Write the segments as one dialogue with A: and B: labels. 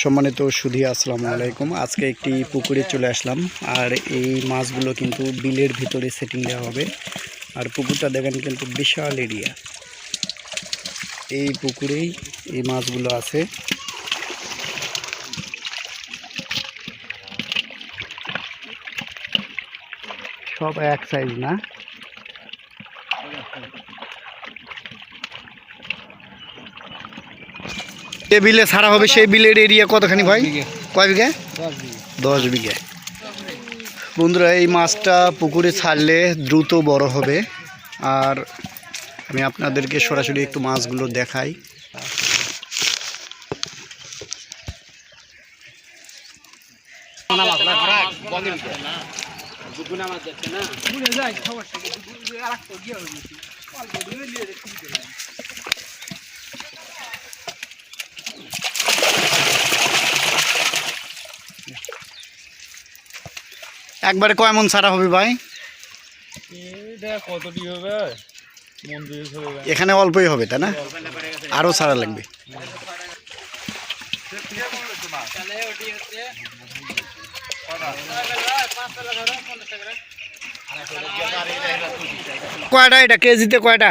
A: সম্মানিত সুধী, আসসালামু আলাইকুম। আজকে একটি পুকুরে চলে আসলাম। আর এই মাছগুলো কিন্তু বিলের ভিতরে সেটিং দেওয়া হবে। আর পুকুরটা দেখেন কিন্তু বিশাল এরিয়া এই পুকুরেই এই মাছগুলো আছে। সব এক সাইজ না। যে বিলে ছাড়া হবে সেই বিলের এরিয়া কতখানি ভাই? কয় বিঘা। দশ বিঘা। বন্ধুরা এই মাছটা পুকুরে ছাড়লে দ্রুত বড় হবে। আর আমি আপনাদেরকে সরাসরি একটু মাছগুলো দেখাই। একবারে কয় মন ছাড়া হবে ভাই? এখানে অল্পই হবে তাই না? আরও ছাড়া লাগবে। কয়টা এটা? কেজিতে কয়টা?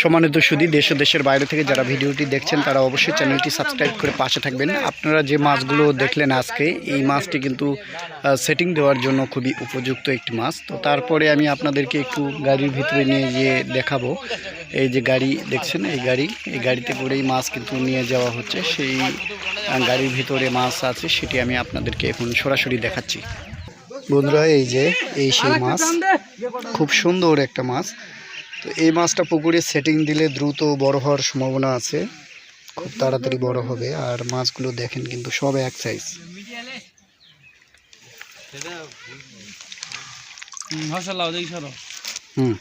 A: সম্মানিত সুদী, দেশ ও দেশের বাইরে থেকে যারা ভিডিওটি দেখছেন, তারা অবশ্যই চ্যানেলটি সাবস্ক্রাইব করে পাশে থাকবেন। আপনারা যে মাছগুলো দেখলেন আজকে, এই মাছটি কিন্তু সেটিং দেওয়ার জন্য খুবই উপযুক্ত একটি মাছ। তো তারপরে আমি আপনাদেরকে একটু গাড়ির ভিতরে নিয়ে গিয়ে দেখাবো। এই যে গাড়ি দেখছেন, এই গাড়ি, এই গাড়িতে করেই মাছ কিন্তু নিয়ে যাওয়া হচ্ছে। সেই গাড়ির ভিতরে মাছ আছে, সেটি আমি আপনাদেরকে এখন সরাসরি দেখাচ্ছি। বন্ধুরা, এই যে, এই সেই মাছ, খুব সুন্দর একটা মাছ। তো এই মাছটা পুকুরে সেটিং দিলে দ্রুত বড় হওয়ার সম্ভাবনা আছে। খুব তাড়াতাড়ি বড় হবে আর মাছগুলো দেখেন কিন্তু সব এক সাইজ হুম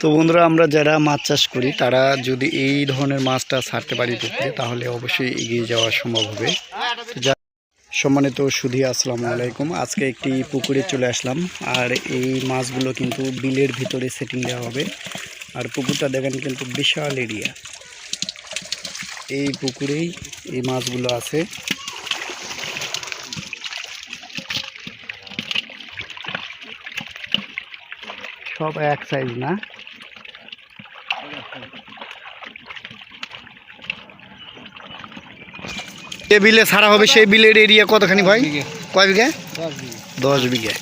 A: তো বন্ধুরা আমরা যারা মাছ চাষ করি তারা যদি এই ধরনের মাছটা ছাড়তে পারি পুকুরে তাহলে অবশ্যই এগিয়ে যাওয়া সম্ভব হবে। সম্মানিত সুধী, আসসালামু আলাইকুম। আজকে একটি পুকুরে চলে আসলাম, আর এই মাছগুলো কিন্তু বিলের ভিতরে সেটিং দেওয়া হবে। আর পুকুরটা দেখেন কিন্তু বিশাল এরিয়া এই পুকুরেই এই মাছগুলো আছে। সব এক সাইজ না? যে বিলে ছাড়া হবে সেই বিলের এরিয়া কতখানি ভাই? কয় বিঘে। দশ বিঘে।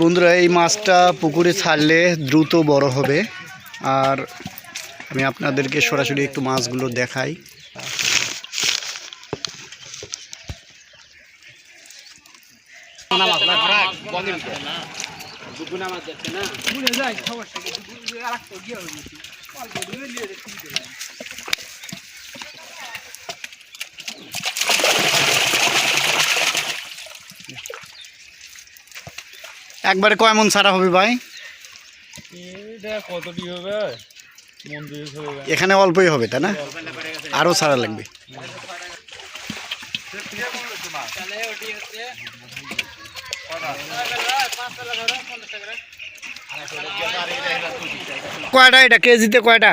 A: বন্ধুরা এই মাছটা পুকুরে ছাড়লে দ্রুত বড় হবে। আর আমি আপনাদেরকে সরাসরি একটু মাছগুলো দেখাই। একবারে কয় মন ছাড়া হবে ভাই?
B: কতটি হবে?
A: এখানে অল্পই হবে তাই না? আরও ছাড়া লাগবে। কয়টা এটা? কেজিতে কয়টা?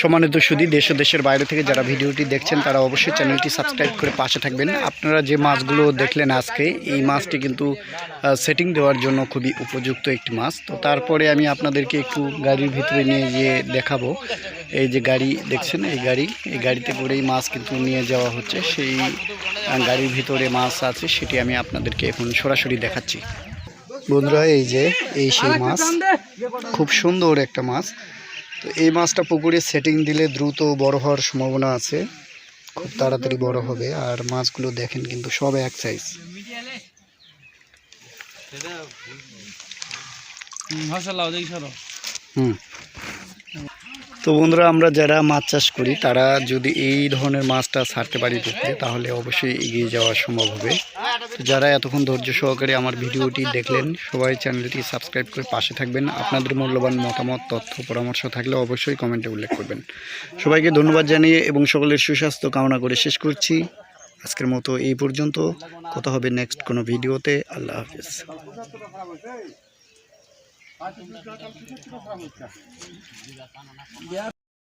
A: সম্মানিত সুদী দেশ ও দেশের বাইরে থেকে যারা ভিডিওটি দেখছেন, তারা অবশ্যই চ্যানেলটি সাবস্ক্রাইব করে পাশে থাকবেন। আপনারা যে মাছগুলো দেখলেন আজকে, এই মাছটি কিন্তু সেটিং দেওয়ার জন্য খুবই উপযুক্ত একটি মাছ। তো তারপরে আমি আপনাদেরকে একটু গাড়ির ভিতরে নিয়ে গিয়ে দেখাবো। এই যে গাড়ি দেখছেন, এই গাড়ি, এই গাড়িতে করেই মাছ কিন্তু নিয়ে যাওয়া হচ্ছে। সেই গাড়ির ভিতরে মাছ আছে, সেটি আমি আপনাদেরকে এখন সরাসরি দেখাচ্ছি। বন্ধুরা, এই যে, এই সেই মাছ, খুব সুন্দর একটা মাছ। তো এই মাছটা পুকুরে সেটিং দিলে দ্রুত বড় হওয়ার সম্ভাবনা আছে। খুব তাড়াতাড়ি বড় হবে। আর মাছগুলো দেখেন কিন্তু সব এক সাইজ হুম। তো বন্ধুরা, আমরা যারা মাছ চাষ করি, তারা যদি এই ধরনের মাছটা ছাড়তে পারি পুকুরে তাহলে অবশ্যই এগিয়ে যাওয়া সম্ভব হবে। তো যারা এতক্ষণ ধৈর্য সহকারে আমার ভিডিওটি দেখলেন, সবাই চ্যানেলটি সাবস্ক্রাইব করে পাশে থাকবেন। আপনাদের মূল্যবান মতামত, তথ্য, পরামর্শ থাকলে অবশ্যই কমেন্টে উল্লেখ করবেন। সবাইকে ধন্যবাদ জানিয়ে এবং সকলের সুস্বাস্থ্য কামনা করে শেষ করছি। আজকের মতো এই পর্যন্ত। কথা হবে নেক্সট কোনো ভিডিওতে। আল্লাহ হাফিজ।
B: biar